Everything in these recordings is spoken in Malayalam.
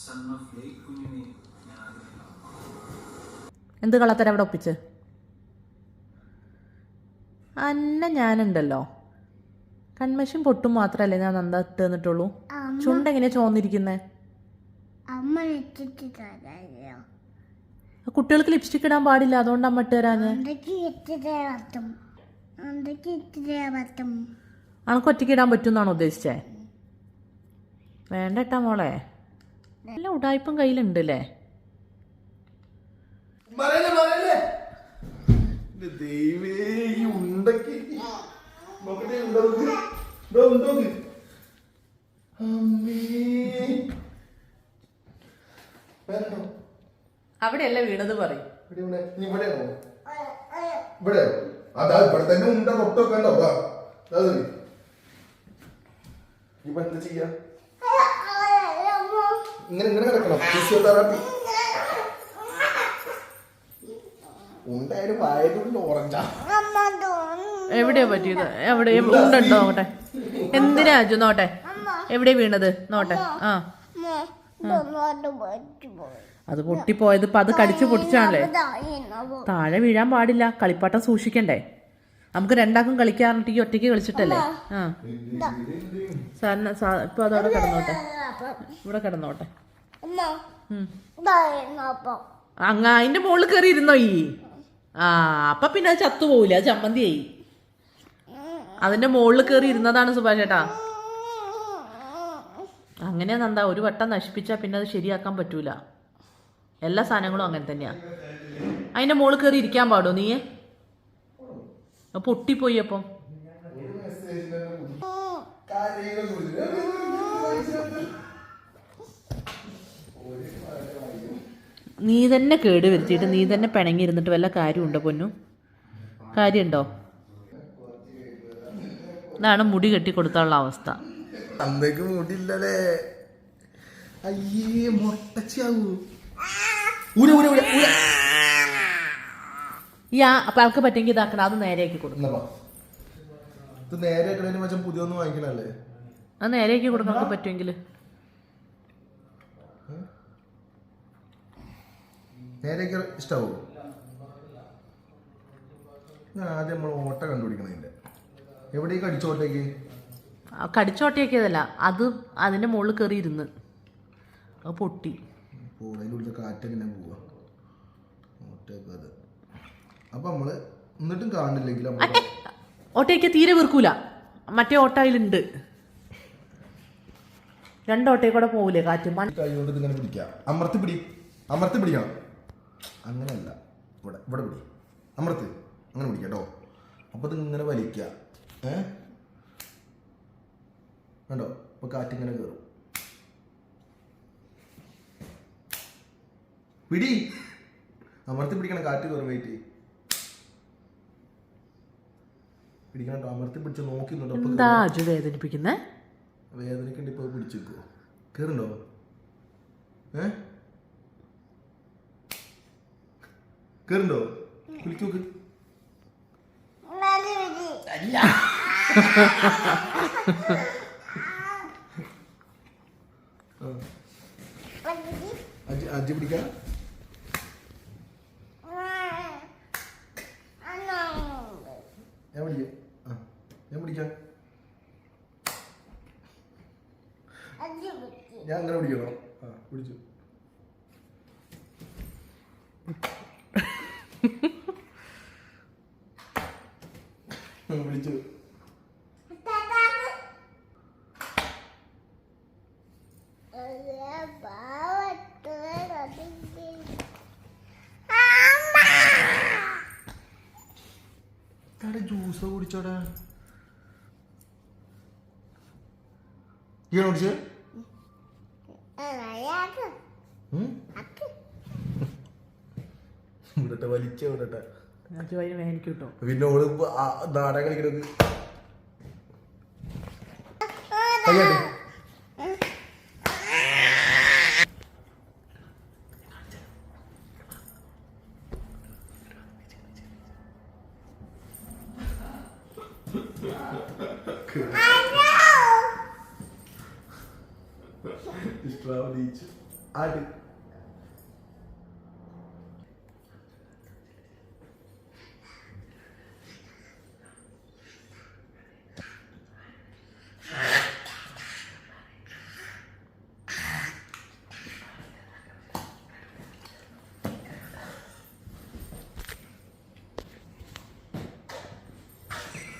സൺ ഓഫ് ഞാൻ ആഗ്രഹിക്കുന്നു എന്ത് കള്ളത്തരം അവിടെ ഒപ്പിച്ച്? അന്ന ഞാനുണ്ടല്ലോ. കൺമശിയും പൊട്ടും മാത്രല്ലേ ഞാൻ നന്ദ ഇട്ട് തന്നിട്ടുള്ളൂ ചുണ്ടെങ്ങനെയാ ചോന്നിരിക്കുന്നേ? അമ്മ കുട്ടികൾക്ക് ലിപ്സ്റ്റിക് ഇടാൻ പാടില്ല അതുകൊണ്ട് അമ്മ ഇട്ട് തരാഞ്ഞ് അണക്ക് അനക്ക് ഒറ്റയ്ക്ക് ഇടാൻ പറ്റും എന്നാണ് ഉദ്ദേശിച്ചേ? വേണ്ട ഇട്ടാ മോളെ. നല്ല ഉടായ്പം കയ്യിലുണ്ട് അല്ലേ? അവിടെയല്ല വീണത് പറയും. ഇവിടെ അതാ ഇവിടെ തന്നെ ഉണ്ട തൊട്ടൊക്കെ ഉണ്ടോ? അതാ. അതാ. ഇപ്പൊ എന്താ ചെയ്യാ? ഇങ്ങനെ ഇങ്ങനെ കിടക്കണം ഫിസിയോതെറാപ്പി ഉണ്ടായാലും വായതുള്ളിൽ ഓറഞ്ചാ എവിടെയാ പറ്റിയത് എവിടെ ഉണ്ടോ നോട്ടെ എന്തിനാ അജു നോട്ടെ എവിടെ വീണത് നോട്ടെ ആ അത് പൊട്ടിപ്പോയത് ഇപ്പൊ അത് കടിച്ചു പൊട്ടിച്ചാണല്ലേ താഴെ വീഴാൻ പാടില്ല കളിപ്പാട്ടം സൂക്ഷിക്കണ്ടേ നമുക്ക് രണ്ടാക്കും കളിക്കാറുണ്ട്. ഈ ഒറ്റയ്ക്ക് കളിച്ചിട്ടല്ലേ? ആ. സാറിന് ഇപ്പൊ അതവിടെ കിടന്നോട്ടെ. ഇവിടെ കിടന്നോട്ടെ. അങ്ങ അതിന്റെ മുകളിൽ കയറി ഇരുന്നോ ഈ? ആ അപ്പൊ പിന്നെ അത് ചത്തുപോകില്ല അത് ചമ്മന്തിയായി. അതിന്റെ മുകളിൽ കയറി ഇരുന്നതാണ് സുഭാഷ് ചേട്ടാ. അങ്ങനെ നന്ദാ ഒരു വട്ടം നശിപ്പിച്ചാൽ പിന്നെ അത് ശരിയാക്കാൻ പറ്റൂല. എല്ലാ സാധനങ്ങളും അങ്ങനെ തന്നെയാ. അതിന്റെ മുകളിൽ കയറി ഇരിക്കാൻ പാടോ നീ അത് പൊട്ടിപ്പോയി അപ്പം. നീ തന്നെ കേട് വരുത്തിയിട്ട് നീ തന്നെ പിണങ്ങി ഇരുന്നിട്ട് വല്ല കാര്യമുണ്ടോ പൊന്നു? കാര്യമുണ്ടോ? ഇതാണ് മുടി കെട്ടി കൊടുത്താനുള്ള അവസ്ഥ. അയ്യേ മുട്ടച്ചാവൂ ഊര ഊര ഊര ഊര. ഈ ആ അപ്പൊ ആൾക്ക് പറ്റുമെങ്കിൽ ഇതാക്കണം. അത് നേരെയാക്കി കൊടുക്കും എന്നാ വാ. ഇത് നേരെ പുതിയൊന്നും വാങ്ങിക്കണല്ലേ? അത് നേരെയാക്കി കൊടുക്കാൻ പറ്റുമെങ്കിൽ നേരെയൊക്കെ ഇഷ്ടാവോ? ഞാൻ ആദ്യം നമ്മൾ ഓട്ട കണ്ടുപിടിക്കണതിന്റെ. എവിടേക്ക് അടിച്ചോട്ടേക്ക് കടിച്ചോട്ടിയാക്കിയതല്ല അത് അതിന്റെ മുകളിൽ കയറി ഇരുന്ന്. അത് പൊട്ടി. ഉള്ളിൽ കാറ്റെങ്ങനെ പോവാ. ഓട്ടയൊക്കെ അത്. അപ്പൊ നമ്മൾ എന്നിട്ടും കാണില്ലെങ്കിൽ ഓട്ടയൊക്കെ തീരെ വീർക്കൂല. മറ്റേ ഓട്ടോയിലുണ്ട് രണ്ടോട്ടയിൽ കൂടെ പോവില്ലേ കാറ്റ്? കൈകൊണ്ട് ഇങ്ങനെ കൊണ്ട് ഇതിങ്ങനെ പിടിക്കാം. അമർത്തി പിടി. അമർത്തി പിടിക്കണം. അങ്ങനെയല്ല. ഇവിടെ ഇവിടെ പിടി. അമർത്ത്. അങ്ങനെ പിടിക്കാം കേട്ടോ. അപ്പൊ ഇത് ഇങ്ങനെ വലിക്കുക. ഏ? കണ്ടോ? അപ്പൊ കാറ്റിങ്ങനെ കയറും പിടി. അമർത്തി പിടിക്കണം. കാറ്റ് കയറും വെയിറ്റ് പിടിക്കണം അമർത്തി പിടിച്ച് നോക്കി നിന്നിട്ട് അപ്പൊ എന്താ അജു വേദനിപ്പിക്കുന്നേ? വേദനക്കുണ്ട് ഇപ്പൊ പിടിച്ചിരിക്കോ കേറണ്ടോ? കയറുണ്ടോ ഏ കയറുണ്ടോ കുളിക്ക് അല്ല. അജി പിടിക്കാം? ഞാൻ പിടിക്കാം. ഞാൻ പിടിക്കാം. ഞാൻ അങ്ങനെ പിടിക്കണോ ആ പിടിച്ചു. താടെ ജ്യൂസ് കുടിച്ചോടാ. ഈ കുടിച്ചേ വിടട്ടെ വലിച്ച വിടട്ടെ പിന്നെ ഓൾ നാടകം കളിക്കണത്.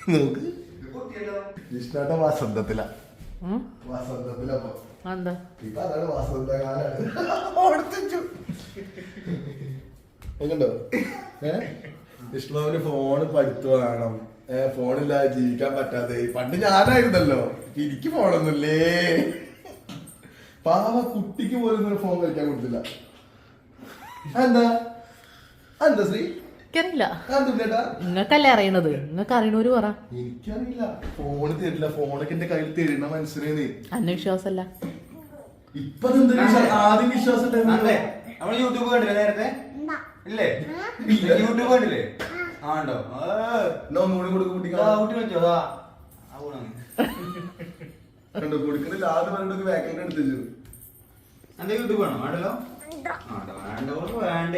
നോക്ക്. വിഷ്ണുട്ട വസന്തത്തില. ഉം? വസന്തത്തിലപ്പോ എന്താ ഇപ്പൊ അതാണ് വസന്തകാലാണ് ഓടിച്ചു നോക്കണ്ടോ ഏ? വിഷ്ണുവിന് ഫോണ് പഠിത്തു വേണം. ഏ ഫോണില്ലാതെ ജീവിക്കാൻ പറ്റാതെ. പണ്ട് ഞാനായിരുന്നല്ലോ. എനിക്ക് ഫോണൊന്നുമില്ലേ പാവ കുട്ടിക്ക് പോലും ഒരു ഫോൺ കഴിക്കാൻ കൊടുത്തില്ല. എന്താ എന്താ ശ്രീ? എനിക്കറിയില്ല. നിങ്ങക്കല്ലേ നിങ്ങൾക്കല്ലേ അറിയണത്? നിങ്ങൾക്ക് അറിയണവര് പറ. എനിക്കറിയില്ല. ഫോണ് തരില്ല. ഫോണൊക്കെ എന്റെ കയ്യിൽ തരുന്ന മനസ്സിനെ അന്ധവിശ്വാസല്ല ഇപ്പൊ? ആദ്യം വിശ്വാസം അതെ. നമ്മൾ യൂട്യൂബ് കണ്ടില്ലേ നേരത്തെ? ഇല്ലേ. യൂട്യൂബ് കണ്ടില്ലേ? ആണ്ടോ ഒന്നുകൂടി കൊടുക്ക് ഊട്ടി വെച്ചോ അതാ. കണ്ടോ കൊടുക്കുന്നില്ല ആദ്യം പറഞ്ഞിട്ട് ബാക്കിൽ എടുത്തു എന്റെ യൂട്യൂബ് വേണോ? വേണ്ടല്ലോ? വേണ്ട.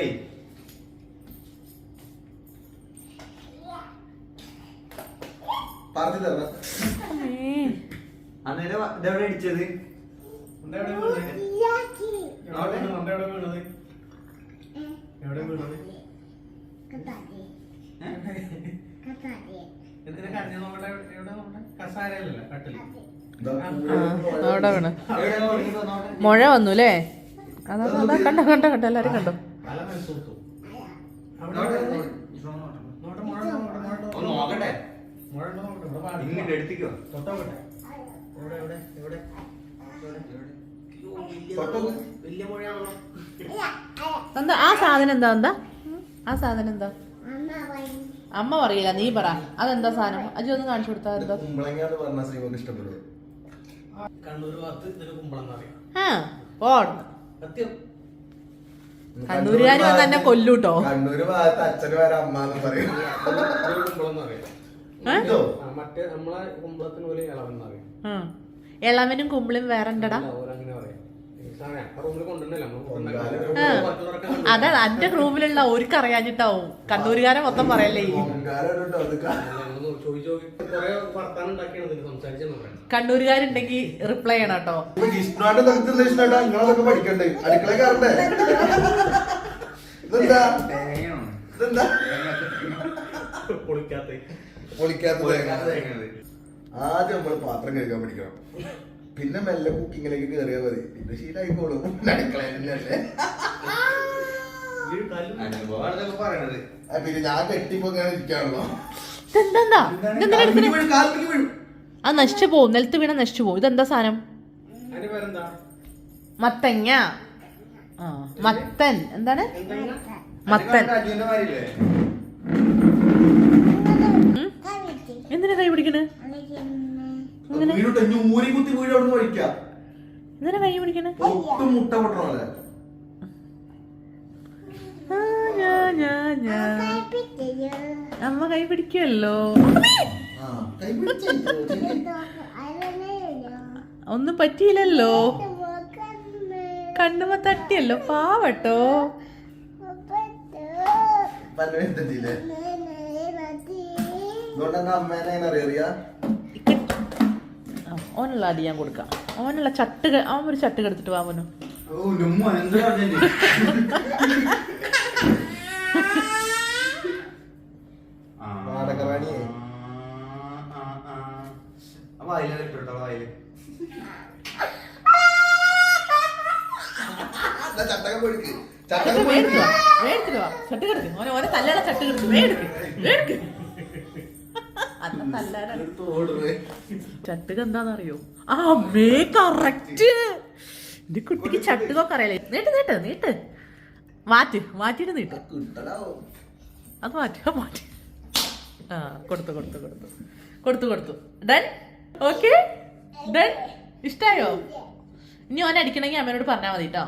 പറഞ്ഞു തരണം അന്നേരം ഇതെവിടെ അടിച്ചത് മഴ വന്നു അല്ലേ അതാ കണ്ട കണ്ടോ കണ്ടോ എല്ലാരും കണ്ടോ നോക്കട്ടെ ഇങ്ങോട്ട് എടുത്തിക്കോ. വലിയ മുഴയാണല്ലോ എന്താ ആ സാധനം എന്താ എന്താ? ആ സാധനം എന്താ? അമ്മ പറയില്ല നീ പറ. അതെന്താ സാധനം? അജി ഒന്ന് കാണിച്ചു കൊടുത്താ എന്താ? ആ സത്യം. കണ്ണൂരുകാര് വന്ന് എന്നെ കൊല്ലൂട്ടോ. കണ്ണൂര് ഭാഗത്ത് അച്ഛന് വരെ അമ്മ എന്ന് പറയും. ഇളവനും കുമ്പിളും വേറെ ഉണ്ടടാ. അതാ. എന്റെ റൂമിലുള്ള ഓർക്ക് അറിയാഞ്ഞിട്ടാവും കണ്ണൂരുകാരെ മൊത്തം പറയല്ലേ? കണ്ണൂരുകാരുണ്ടെങ്കി റിപ്ലൈ ചെയ്യണം കേട്ടോ. ഇതെന്താ? ഇതെന്താ? പൊളിക്കാത്ത പൊളിക്കാത്ത തേങ്ങ ആദ്യം നമ്മൾ പാത്രം കഴുകാൻ പഠിക്കണം. പിന്നെ മെല്ലെ കുക്കിങ്ങിലേക്ക് കയറിയാൽ മതി. പിന്നെ ശീലായിക്കോളും. പിന്നെ ഞാൻ കെട്ടിപ്പോ ഇങ്ങനെ ഇരിക്കാണല്ലോ. നശിച്ചു പോവും. നിലത്ത് വീണ നശിച്ചു പോവും. ഇതെന്താ സാധനം? മത്തങ്ങ. ആ മത്തൻ. എന്താണ്? മത്തൻ. എന്തിനാ കൈ പിടിക്കണേ? എന്തിനാ കൈ പിടിക്കണേ? മുട്ട പൊട്ടണല്ലേ അമ്മ കൈ പിടിക്കുമല്ലോ ഒന്നും പറ്റിയില്ലല്ലോ. കണ്ണുമ തട്ടിയല്ലോ പാവട്ടോ. മുപ്പത്തോ അമ്മേനെ ഓനുള്ള അടി ഞാൻ കൊടുക്കാം. ഓനുള്ള ചട്ട് ആ. അവൻ ഒരു ചട്ട് കെടുത്തിട്ട് വാമനു നാടകറാണിയെ. അപ്പൊ അതിലെ ഇട്ടോ അതിൽ ചട്ടകം പൊടിക്ക്. ചട്ടകം വാ വേടുത്തിട്ട് വാ. ചട്ട് കിടക്ക് ഓനെ ഓനെ തല്ലട ചട്ട് കിടക്ക് വേടുക്ക് വേടുക്ക് ചട്ടുക എന്താണെന്നറിയോ ആ അമ്മേ കറക്റ്റ് എന്റെ കുട്ടിക്ക് ചട്ടുകൊക്കെ അറിയാലേ. നീട്ട് നീട്ട് നീട്ട്. മാറ്റ് മാറ്റിട്ട് നീട്ട്. അത് മാറ്റി അത് മാറ്റി. ആ കൊടുത്തു കൊടുത്തു കൊടുത്തു. കൊടുത്തു കൊടുത്തു. ഡൻ ഓക്കെ ഡൻ ഇഷ്ടായോ? ഇനി ഓൻ അടിക്കണമെങ്കിൽ അമ്മേനോട് പറഞ്ഞാൽ മതി കേട്ടോ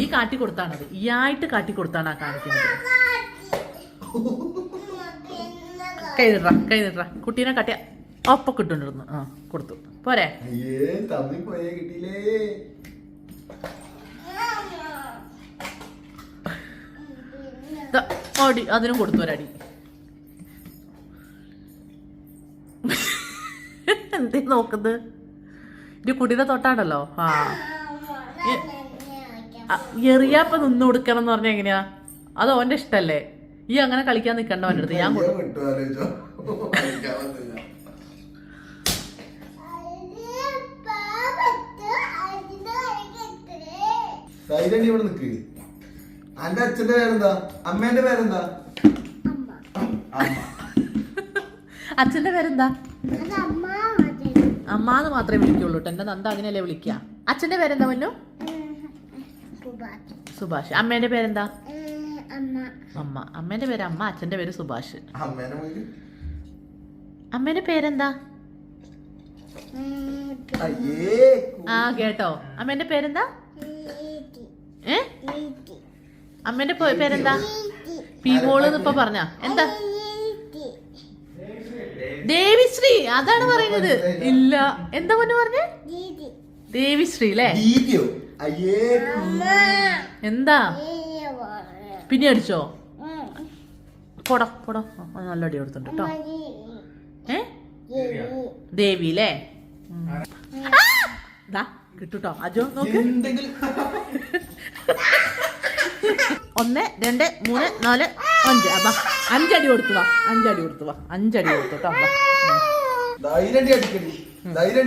ഈ കാട്ടി കൊടുത്താണത്. ഈ ആയിട്ട് കാട്ടി കൊടുത്താണ് ആ കാണിക്കുന്നത്. കൈ നിട്ര കുട്ടീനെ കട്ടിയ ഒപ്പ കിട്ടുന്നു ആ കൊടുത്തു. പോരെ. അടി അതിനും കൊടുത്തു ഒരടി. എന്തേ നോക്കുന്നത്? ഇത് കുട്ടീനെ തൊട്ടാണല്ലോ ആ. ആ, എറിയാപ്പ നിന്ന് കൊടുക്കണം എന്ന് പറഞ്ഞാ എങ്ങനെയാ? അത് ഓന്റെ ഇഷ്ടല്ലേ? ഈ അങ്ങനെ കളിക്കാൻ നിൽക്കണ്ട അവന്റെ അടുത്ത്. ഞാൻ ഇവിടെ അന്റെ അച്ഛന്റെ പേരെന്താ? അമ്മേന്റെ പേരെന്താ? അമ്മ. അച്ഛന്റെ പേരെന്താ? അമ്മ അമ്മാന്ന് മാത്രമേ വിളിക്കുള്ളൂ എന്റെ നന്ദ അങ്ങനെയല്ലേ വിളിക്കുക അച്ഛന്റെ പേരെന്താ മുന്നു സുഭാഷ്. അമ്മേന്റെ പേരെന്താ? അമ്മ. അമ്മ. അമ്മേന്റെ പേര് അമ്മ അച്ഛന്റെ പേര് സുഭാഷ്. അമ്മേന്റെ പേരെന്താ? അയ്യേ ആ കേട്ടോ. അമ്മേന്റെ പേരെന്താ? ഏ? അമ്മേന്റെ പേരെന്താ? പീമോൾ ഇപ്പൊ പറഞ്ഞ. എന്താ? ദേവിശ്രീ. അതാണ് പറയുന്നത്. ഇല്ല. എന്താ പൊന്നു പറഞ്ഞേ? ദേവിശ്രീ അല്ലേ എന്താ? പിന്നെ അടിച്ചോ പോടോ പോടോ. നല്ല അടി കൊടുത്തുണ്ട് കേട്ടോ ഏ? ദേവി. അല്ലേ! ദാ കിട്ടൂട്ടോ. അജോ നോക്ക്. ഒന്ന് രണ്ട് മൂന്ന് നാല് അഞ്ച്. വാ അഞ്ചടി കൊടുത്തു വാ. അഞ്ചടി കൊടുത്തു വാ. അഞ്ചടി കൊടുത്തു കേട്ടോ വാ ഉം. ധൈര്യം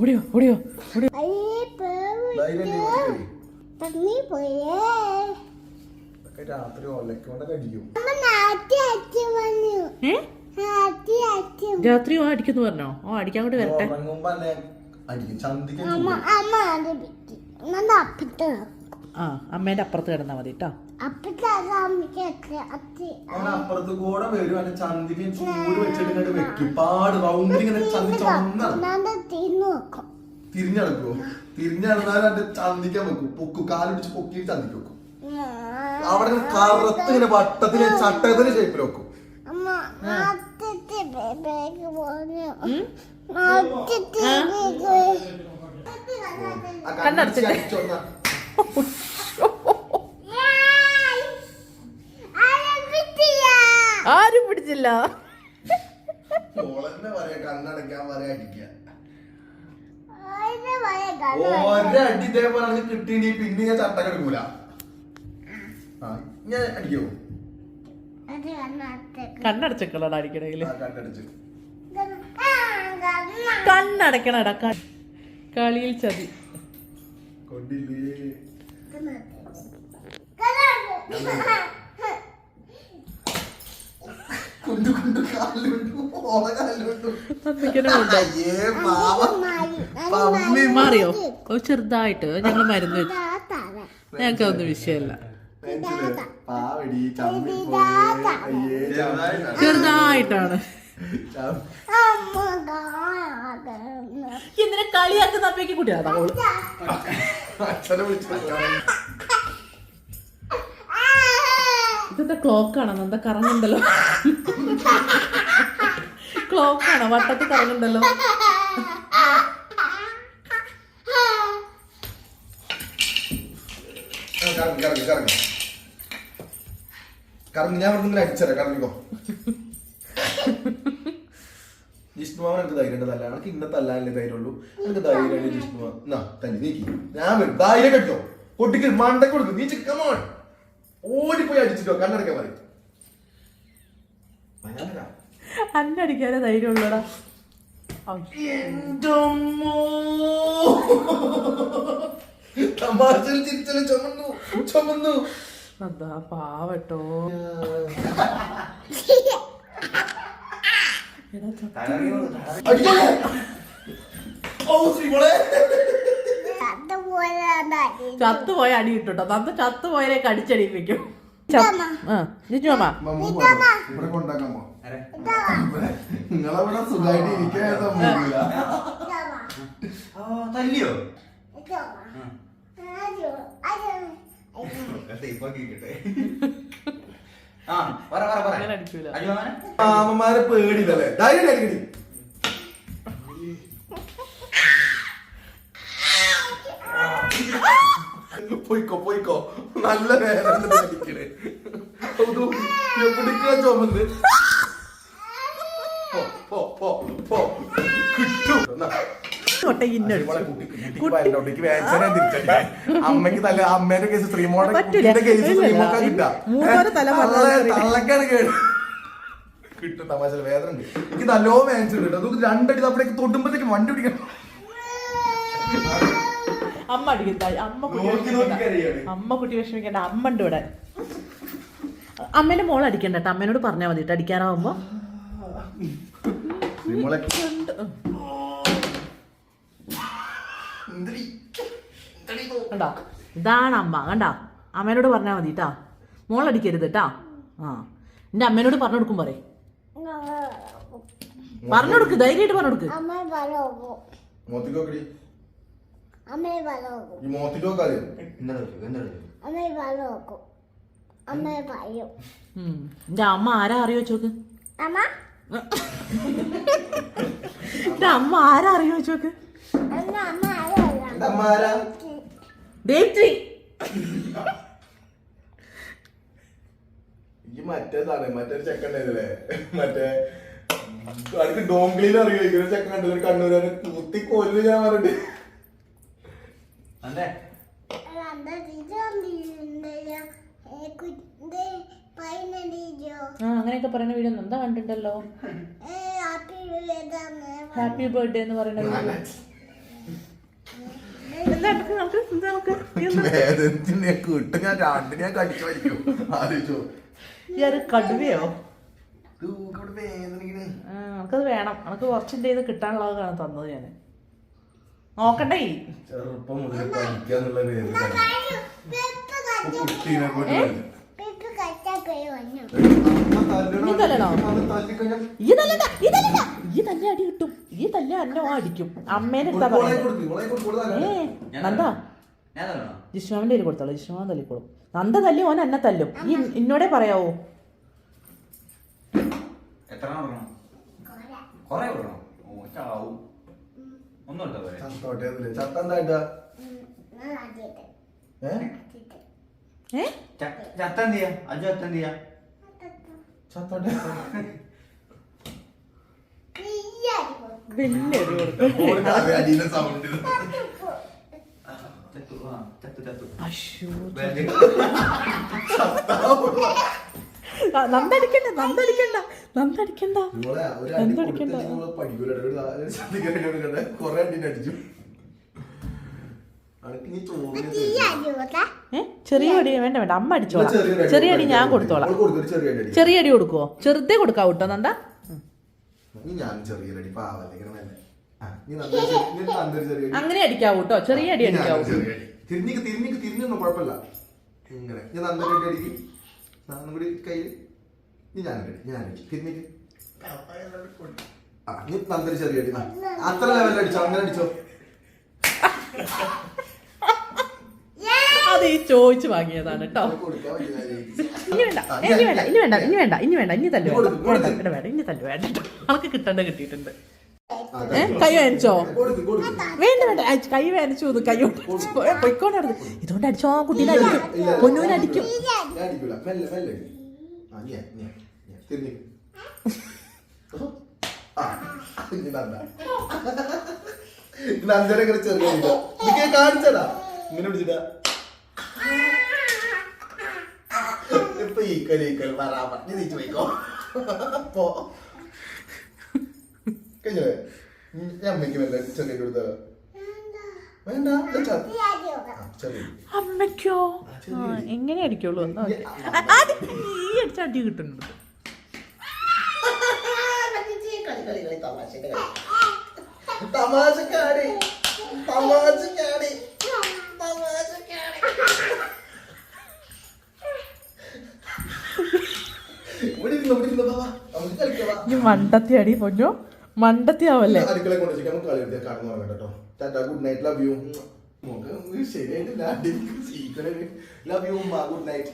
ഓടിയോ ഓടിയോ രാത്രി അടിക്കും ഓ അടിക്കുന്നു പറഞ്ഞോ? ഓ അടിക്കാൻ കൂടി വരട്ടെ. ആ അമ്മേന്റെ അപ്പുറത്ത് കിടന്നാ മതി കേട്ടോ. അപ്പുറത്ത് കൂടെ വരും അവന്റെ ചൂട് വെച്ചിട്ട് വെക്കും. പാട് റൗണ്ടിൽ ഇങ്ങനെ ഞാൻ തിന്നു നോക്കും. തിരിഞ്ഞടക്കുവോ? തിരിഞ്ഞടന്നാൽ അവന്റെ ചന്തിക്കാൻ വെക്കും. പൊക്കും കാലിടിച്ച് പൊക്കി ചന്തിക്ക് വെക്കും. അവിടെ കറുത്ത് ഇങ്ങനെ വട്ടത്തിന് ചട്ടത്തിന് ഷേപ്പിൽ വെക്കും. കണ്ണടച്ചിട്ട്. ആരും പിടിച്ചില്ല. ഒരടി ഇതേപോലെ പിന്നെ ഞാൻ ചട്ട കിടക്കൂല. ആ ഞാൻ അടിക്കോ? അത് കണ്ണാട്ടേക്ക് കണ്ണടച്ചക്കളടാ അടിക്കണെങ്കിൽ ആ കണ്ണടച്ച്. കണ്ണടക്കണടാ കളിയിൽ ചതി. കൊണ്ടില്ലേ? കുണ്ടു കുണ്ടു കാലുണ്ടു ഓളെ കാലുണ്ടു. തമ്മിക്കനും ഉണ്ടായി അയ്യേ പാവം. പമ്മി മാറിയോ? ഓ ചെറുതായിട്ട്. ഞങ്ങൾ മരുന്ന് വെച്ചു. ഞങ്ങൾക്ക് ഒന്നും വിഷയമല്ല. ചെറുതായിട്ടാണ്. എന്തിനെ കളിയാക്കുന്ന അപ്പേക്ക് കുട്ടിയാണോ അച്ഛനെ വിളിച്ചു ഇതെന്താ ക്ലോക്കാണോ എന്താ കറങ്ങുണ്ടല്ലോ ക്ലോക്കാണോ വട്ടത്തിൽ കറങ്ങുണ്ടല്ലോ കറങ്ങി ഞാൻ കറങ്ങിക്കോ ജിഷ്ണുമാവൻ എനിക്ക് ധൈര്യം ഉണ്ട് തല്ലാൻ എനിക്ക് ഇന്ന തല്ലാനല്ലേ ധൈര്യമുള്ളൂ. എനിക്ക് ധൈര്യമായിട്ട് ജിഷ്ണുമാ എന്നാ തന്നെ നീക്കി. ഞാൻ വരും. ധൈര്യം കെട്ടോ. മണ്ടക്ക് നീ ചിക്കമോൺ ഓടിപ്പോയി അടിച്ചിട്ടോ കണ്ണടക്കാൻ പറയും. അന്നടിക്കാനേ ധൈര്യമുള്ളടാ. തമാശയിൽ ചിരിച്ചൽ ചുമന്നു ചുമന്നു. എന്താ പാവട്ടോ. എടാ, ച- അടിക്കോളെ ഓ ശ്രീമോളെ ചത്തുപോയ അടി കിട്ടുട്ടോ തന്ന ചത്തുപോയാലേക്ക് അടിച്ചടിപ്പിക്കും. ജിജുമാ മമ്മു പോണോ? ഇവിടെ കൊണ്ടാക്കാമോ നിങ്ങളവിടെ സുഖമായിട്ട് ഇരിക്കാൻ സമ്മതിക്കില്ല ആ, തല്ലിയോ? പോയിക്കോ പോയിക്കോ. നല്ല നേരം അടിക്കണേ എവിടേക്കാ ചുമന്ന്. കിട്ടും. തിരിച്ചടിക്കാൻ. തല അമ്മേന്റെ കേസ് ശ്രീമോടെ കേസ് ശ്രീമോക്കാൻ സ്ത്രീമോക്കാ കിട്ടാ. മൂത്തോരെ തല പറഞ്ഞാൽ തള്ളക്കാണ് കേട്. കിട്ടും തമാശ വേദന എനിക്ക് നല്ലോ വേദന കിട്ടും. അത് രണ്ടടി അവിടേക്ക് തൊട്ടുമ്പോഴത്തേക്ക് വണ്ടി പിടിക്കണം. അമ്മ അടിക്കണ്ട അമ്മ കുട്ടി. അമ്മ കുട്ടി വിഷമിക്കണ്ട. അമ്മ ഉണ്ട് ഇവിടെ. അമ്മേന്റെ മോൾ അടിക്കണ്ട? കേട്ടോ അമ്മേനോട് പറഞ്ഞാൽ മതി അടിക്കാനാവുമ്പോ കണ്ടോ? ഇതാണ് അമ്മ. കണ്ടോ? അമ്മേനോട് പറഞ്ഞാൽ മതി കേട്ടാ മോൾ അടിക്കരുത് കേട്ടാ ആ. എന്റെ അമ്മേനോട് പറഞ്ഞു കൊടുക്കും പറയും. പറഞ്ഞു കൊടുക്ക്. ധൈര്യമായിട്ട് പറഞ്ഞു കൊടുക്ക്. അമ്മ വളവും ഈ മോത്തിട്ട് നോക്കാതെ എന്താ ചോദിച്ചു എന്താ ചോദിച്ചു അമ്മ വളവും അമ്മ പറയും. എന്റെ അമ്മ ആരാ അറിയോ ചോക്ക്? അമ്മ? എന്റെ അമ്മ ആരാ അറിയോ ചോക്ക്? എന്നാ അമ്മ ദേത്രി ഈ മറ്റേതാണ് മറ്റൊരു മറ്റേ എനിക്ക് ഡോംഗ്ലിയിൽ അറിയോ? ഇങ്ങനെ ചെക്കൻ കണ്ടു കണ്ണൂരാണ് കുത്തി കൊല്ലു ഞാൻ പറഞ്ഞിട്ട്. അതെ ആ അങ്ങനെയൊക്കെ പറയുന്ന വീഡിയോ എന്താ കണ്ടിട്ടുണ്ടല്ലോ? ഏ ഹാപ്പി ബർത്ത്ഡേ എന്ന് പറയുന്ന വീഡിയോ കടുവയോ? നമുക്കത് വേണം. നമുക്ക് കുറച്ചിന്റെ ഇത് കിട്ടാനുള്ളതാണ് തന്നത് ഞാൻ നോക്കണ്ടേ? ചെറുപ്പം മുതൽ പഠിക്കാന്നുള്ള കുട്ടീനെ ഈ തല്ല അടി കിട്ടും. ഈ തല്ല അന്നെ അടിക്കും. അമ്മേനെ എടുത്താ തരണോ ജിഷ്ണുവിന്റെ കയ്യിൽ കൊടുത്തോളൂ ജിഷ്ണുമാൻ തല്ലിക്കോളും. നന്ദ തല്ലി ഓൻ എന്നെ തല്ലും. ഈ ഇന്നോടെ പറയാവോ. എത്ര കൊടുക്കണം കൊറേ കൊടുക്കണം ഓ ചാവും ഒന്നും എടുത്താ പോരെ ചത്തോട്ടെ എന്നില്ലേ? ചത്ത എന്താ ഇട്ടാ? ഏ? ചത്ത എന്ത് ചെയ്യാ? അജു ചത്ത എന്ത് ചെയ്യാ? ചത്തോട്ടെ. വലിയൊരു കൊടുക്കും. നന്ദടിക്കണ്ട നന്ദടിക്കണ്ട ചെറിയ അടി വേണ്ട വേണ്ട. അമ്മ അടിച്ചോളാം. ചെറിയ അടി ഞാൻ കൊടുക്ക്. കൊടുത്തോളാം കൊടുക്ക്, ചെറിയ അടി. അടി. ചെറിയ അടി കൊടുക്കുവോ? ചെറുതേ കൊടുക്കാവൂ കേട്ടോ നന്ദ. നീ ഞാൻ ചെറിയൊരു അടി. പാവല്ലേ ഇങ്ങനെ മെല്ലെ. നീ നല്ലൊരു നീ നല്ലൊരു ചെറിയ അടി. അങ്ങനെ അടിക്കാവൂ കേട്ടോ ചെറിയ അടി അടിക്കാവൂ. തിരിഞ്ഞിക്ക് തിരിഞ്ഞിക്ക് തിരിഞ്ഞൊന്നും കുഴപ്പമില്ല. ഇങ്ങനെ. ഞാൻ അടി അടിക്കും. നാന്നും കൂടി കയ്യിൽ ഇനി ഞാൻ ഞാനടി തിരിഞ്ഞിക്ക് ആ നീ നല്ലൊരു ചെറിയ അടി. അത്ര ലെവലിൽ അടിച്ചോ? അങ്ങനെ അടിച്ചോ? അത് ഈ ചോദിച്ചു വാങ്ങിയതാണ് കേട്ടോ ഇനി വേണ്ട ഇനി വേണ്ട ഇനി വേണ്ട ഇനി വേണ്ട ഇനി വേണ്ട ഇനി തല്ലു വേണ്ട ഇനി തല്ലു വേണ്ട നമുക്ക് കിട്ടേണ്ട കിട്ടിയിട്ടുണ്ട്. കൈ വേനിച്ചോ? വേണ്ട വേണ്ട. കൈ വേനിച്ചു പോകുന്നു കൈ കൊണ്ട് അടിച്ചു. ഇതുകൊണ്ട് അടിച്ചോ ആ കുട്ടീനെ അടിക്കും. പൊന്നൂനെ അടിക്കും. ഇപ്പൊ ഈ കലീക്കൽ ഇങ്ങനെ പിടിച്ചിട്ടാ. ഇപ്പൊ ബറാബർ നീ നീച്ചു പോയിക്കോ. പോ. കഴിഞ്ഞേ ഞാൻ അമ്മയ്ക്ക് വല്ല ചെറിയ കൊടുത്ത വേണ്ട ഇത് അമ്മയ്ക്കോ? എങ്ങനെ അടിക്കുള്ളൂ ഈ അടിച്ച അടി കിട്ടുന്നുണ്ട്. തമാശക്കാരി തമാശക്കാരി തമാശക്കാരി. മണ്ടത്തി അടി പൊന്നോ? മണ്ടത്തിയാവല്ലേ അടുക്കള കൊണ്ട് വെച്ചിട്ട് നമുക്ക് കളി എടുത്ത് കടന്നു തുടങ്ങാം കേട്ടോ tata good night love you love you good night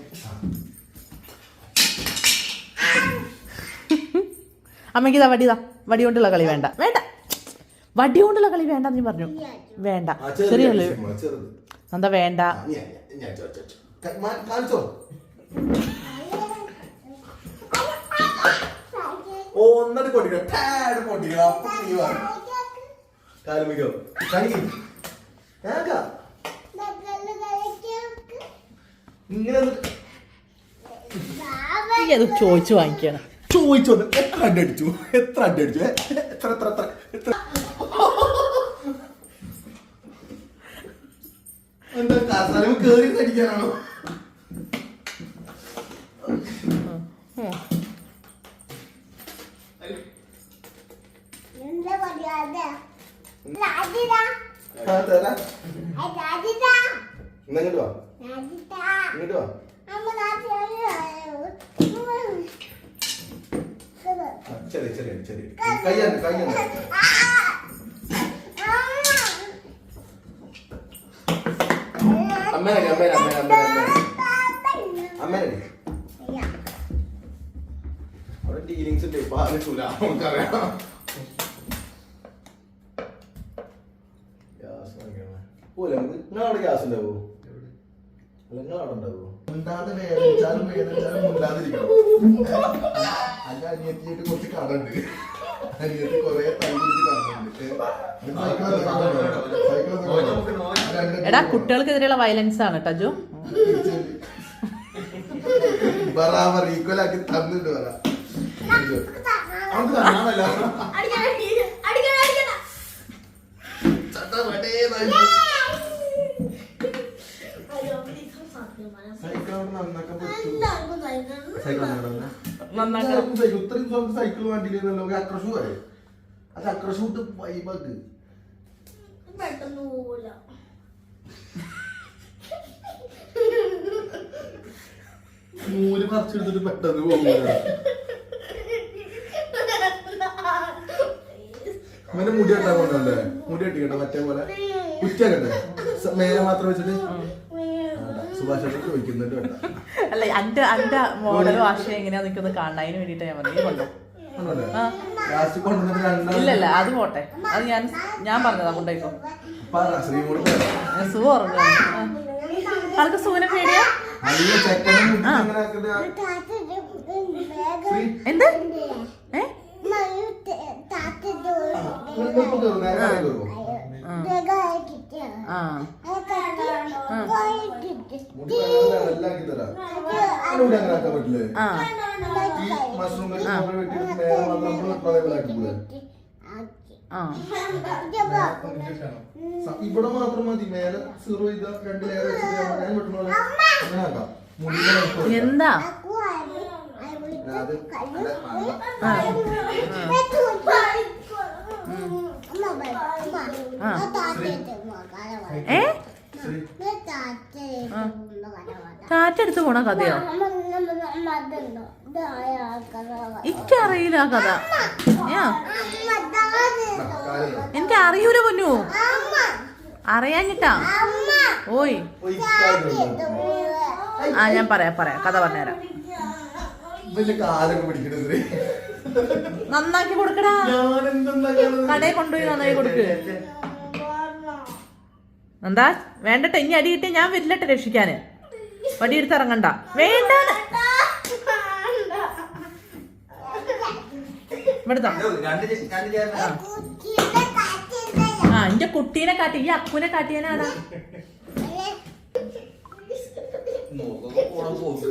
അമ്മയ്ക്ക് ഇതാ വടിതാ വടി കൊണ്ടുള്ള കളി വേണ്ട വേണ്ട വടി കൊണ്ടുള്ള കളി വേണ്ട നീ പറഞ്ഞു വേണ്ട ചെറുത് എന്താ വേണ്ട ആ, ഞാൻ- ഞാൻ- ഞാൻ ചോ- ചോ- ചോ. ക- മാ- കാണിച്ചോ ഓ ഒന്നടി പൊട്ടിക്കോ. ടാഡ് അപ്പൊ നീ. കാലുമിക്കോ. ഇങ്ങനെ അത് ചോദിച്ചു വാങ്ങിക്കാണ്. ചോദിച്ചു വന്ന് എത്ര അടി അടിച്ചു? എത്ര അടി അടിച്ചു? എത്ര എത്ര എത്ര എത്ര? എന്താ കാസാലും കേറി അടിക്കാനാണോ ആ തരാം ഇങ്ങോട്ട് വാ. ഇങ്ങോട്ട് വാ. ചെറിയ ചെറിയ ചെറിയ കയ്യാണ് കയ്യാണ് അമ്മേനെ അമ്മേനെ അമ്മേനെ അമ്മേനെ അമ്മേനെ. അവിടെ ഡീലിങ്സ് ഉണ്ട്. ഇപ്പൊ ആരും നമുക്കറിയാം ഗ്യാസ് വാങ്ങിക്കണം പോലെ നിങ്ങളവിടെ ഗ്യാസ് ഉണ്ടാവോ അല്ല നിങ്ങളവിടെ ഉണ്ടാവോ മുണ്ടാതെ വേദനിച്ചാലും വേദനിച്ചാലും മുണ്ടാതിരിക്കണം. അല്ല അനിയത്തിയായിട്ട് കുറച്ച് കടണ്ട്. അനിയത്തി കൊറേ തല്ലിക്ക് എടാ കുട്ടികൾക്കെതിരെയുള്ള വയലൻസ് ആണ് ടജു ബറാബർ ഈക്വൽ ആക്കി തന്നിട്ട് പറ. കാണാമല്ല സൈക്കിൾ വണ്ടിയില്ലല്ലോ അക്രഷു വരെ അത് അക്രഷൂട്ട് വൈബാക്ക് പെട്ടെന്ന് പോവില്ല നൂൽ പറിച്ചെടുത്തിട്ട് പെട്ടെന്ന് പോകുക അവന്റെ മുടി കെട്ടാൻ കൊണ്ടല്ലേ മുടി കെട്ടിക്കട്ടെ മറ്റേ പോലെ കുറ്റിയാക്കട്ടെ കെട്ടെ മേലെ മാത്രം വെച്ചിട്ട് സുഭാഷ് ചോദിക്കുന്നുണ്ട് വേണ്ട അല്ല അന്റെ അന്റെ മോഡലും ആശയം എങ്ങനെയാ നിൽക്കുന്നത്? കാണാൻ വേണ്ടിട്ട് ഞാൻ പറഞ്ഞു കൊണ്ടോ ആ. ലാസ്റ്റ് കൊണ്ടുവന്നിട്ട് രണ്ടാം ഇല്ലല്ല അത് പോട്ടെ. അത് ഞാൻ ഞാൻ പറഞ്ഞതാ കൊണ്ടോയിക്കോ പറ ശ്രീമോട് പറ. ഞാൻ സു ആൾക്ക് സൂനെ പേടിയാ? നല്ല ചെക്കനെ മുടി ഇങ്ങനെ ആക്കണ്ട. ശ്രീ, എന്ത്? ഏ നിങ്ങൾ ഇപ്പൊ കേറുവോ? നേരെ കടയിൽ കേറുവോ? ആ? ആ. ഇവിടെ മാത്രം മതി. മേലെ സീറോ ചെയ്ത രണ്ട് ലെയർ എന്താ? അത് ആ. ഏ? പോണ കഥയോ? എനിക്കറിയില്ല ആ കഥ. എനിക്ക് അറിയൂല പൊന്നു. അറിയാഞ്ഞിട്ടാ. ഓയ്. ആ ഞാൻ പറയാം പറയാം. കഥ പറഞ്ഞുതരാം. നന്നാക്കി കൊടുക്കടാ. കടയിൽ കൊണ്ടുപോയി നന്നായി കൊടുക്ക്. എന്താ വേണ്ടട്ടെ ഇനി അടി കിട്ടിയ ഞാൻ വരില്ലട്ടെ രക്ഷിക്കാന്. വടിയെടുത്ത് ഇറങ്ങണ്ട. വേണ്ട. ഇവിടുത്തെ ആ എന്റെ കുട്ടീനെ കാട്ടി ഈ അക്കുനെ കാട്ടിയാനാടാ നോക്കുമ്പോ പോണം പോക്ക്.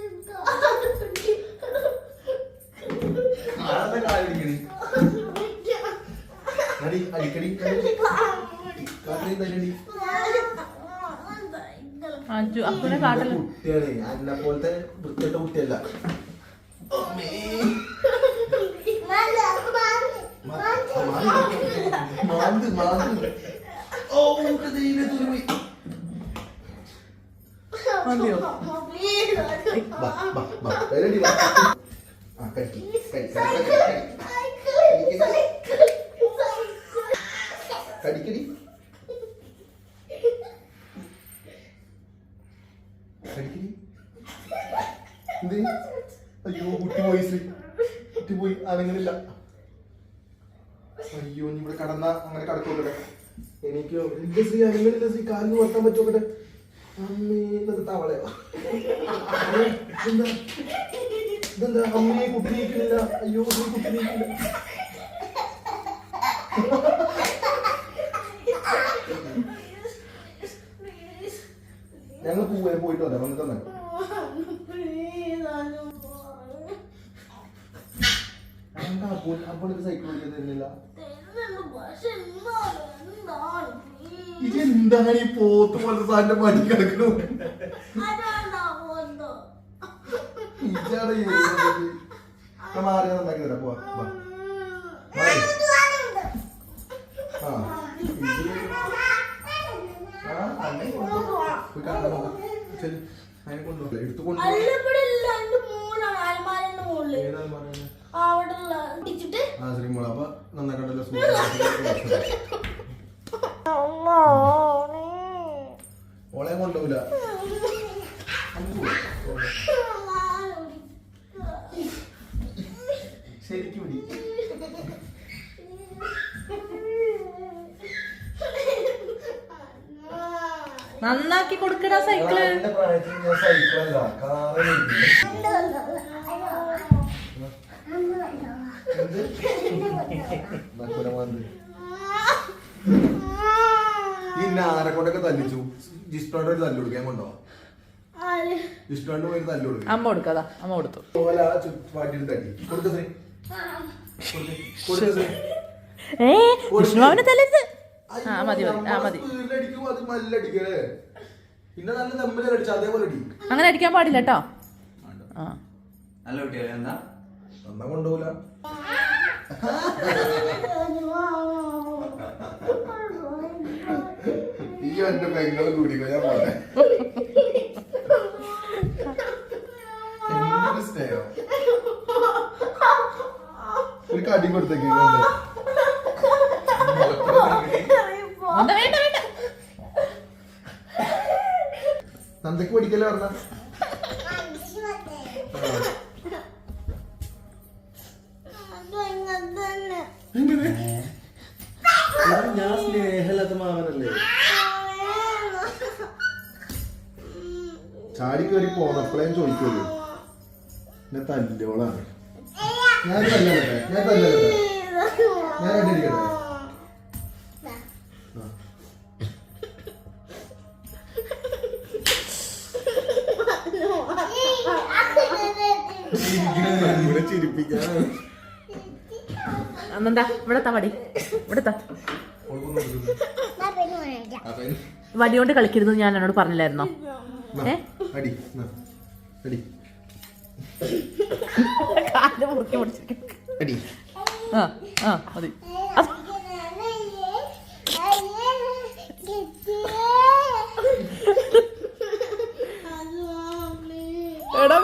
ആളെന്താ കാൽ പിടിക്കണ്? അടി, അടിക്കടി, അടി. കാട്ടിൽ തല്ലടി. അജു അക്കുനെ കാട്ടൽ കുട്ടിയാണ് അന്നെ പോലത്തെ വൃത്തിട്ട കുട്ടിയല്ല. മാന്ത് മാന്ത് ഓ ദൈവത്തിന് പോയി മതിയോ? കടിക്കടി കടിക്കടി എന്ത്? അയ്യോ കുട്ടി പോയി ശ്രീ. കുട്ടി പോയി. അനങ്ങനില്ല അയ്യോ നീ ഇവിടെ കടന്ന അങ്ങനെ കടക്കോട്ടെ എനിക്ക് എന്റെ ശ്രീ അനങ്ങനില്ല ശ്രീ. കാലിന് വർത്താൻ പറ്റോട്ടെ അമ്മേ തവളയോ? എന്താ ഇതെന്താ? അമ്മയെ കുട്ടി അയ്യോ ശ്രീ കുട്ടി നീക്കില്ല ഞങ്ങൾ പോവേ പോയിട്ട് വരാം. വന്നിട്ട് തന്നെ അപ്പോൾ സൈക്കിൾ ഓടിക്കാൻ തരുന്നില്ല. ഇത് എന്താണ് ഈ പോത്ത് പോലെ സാറിന്റെ പണി കിടക്കണു ഇതാണ് ഈ ചെയ്യുന്നത്. ഞാൻ മാറി നന്നാക്കി തരാം പോവാ വാ. മാറി. ആ. ചെല്ല്. അതിനെ കൊണ്ടുപോ. എടുത്ത് കൊണ്ടുപോ. ഏതാണ് പറയുന്നത്? ആ ശ്രീമോള അപ്പൊ നന്നാക്കണ്ടല്ലോ ഓളെ കൊണ്ടുപോവില്ല ശരിക്കും പിടി നന്നാക്കി കൊടുക്കടാ സൈക്കിൾ. എന്റെ പ്രായത്തിൽ സൈക്കിളല്ല കാറ് ഈ നാരെ കൊണ്ടൊക്കെ തല്ലിച്ചു? ജിസ്റ്റോണ്ട് ഒരു തല്ലു കൊടുക്കാൻ കൊണ്ടോ? ജിസ്റ്റോണ്ട് പോയി തല്ലു കൊടുക്കും. അമ്മ കൊടുക്കതാ അമ്മ കൊടുത്തു. ഓല ചുറ്റുപാട്ടിൽ തല്ലി. കൊടുക്ക ശ്രീ കൊടുക്ക ശ്രീ ഏ വിഷ്ണുവാവിനെ തല്ലരുത്. ആ മതി മതി. ആ മതി. വീട്ടിലടിക്കും അത് മല്ലടിക്കലേ. പിന്നെ നല്ല തമ്മിൽ അടിച്ചു അതേപോലെ അടി. അങ്ങനെ അടിക്കാൻ പാടില്ല കേട്ടോ ആ. നല്ല കുട്ടിയല്ലേ എന്താ? എന്നാ കൊണ്ടുപോല. ഈ എന്റെ പെങ്ങൾ കൂടിക്കോ ഞാൻ പോട്ടെ. എന്തൊരു സ്നേഹം. ഒരു കടി കൊടുത്തേക്ക് നന്ദക്ക് പഠിക്കല്ലേ പറഞ്ഞ? ഞാൻ സ്നേഹമില്ലാത്ത മാമനല്ലേ? ചാടി കയറി പോന്നപ്പോഴേം ചോദിക്കുള്ളൂ. ഞാൻ തല്ലോളാണ് ഞാൻ തല്ലട്ടെ ഞാൻ തല്ലട്ടെ. ഞാൻ കണ്ടിരിക്കട്ടെ. എന്താ ഇവിടെ താ വടി ഇവിടെ വടി വടിയോണ്ട് കളിക്കരുത് ഞാൻ എന്നോട് പറഞ്ഞില്ലായിരുന്നോ? കാൽ മുറുക്കി മുടിച്ചിരിക്കും ആ ആ മതി. എടാ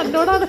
എന്നോടാണ്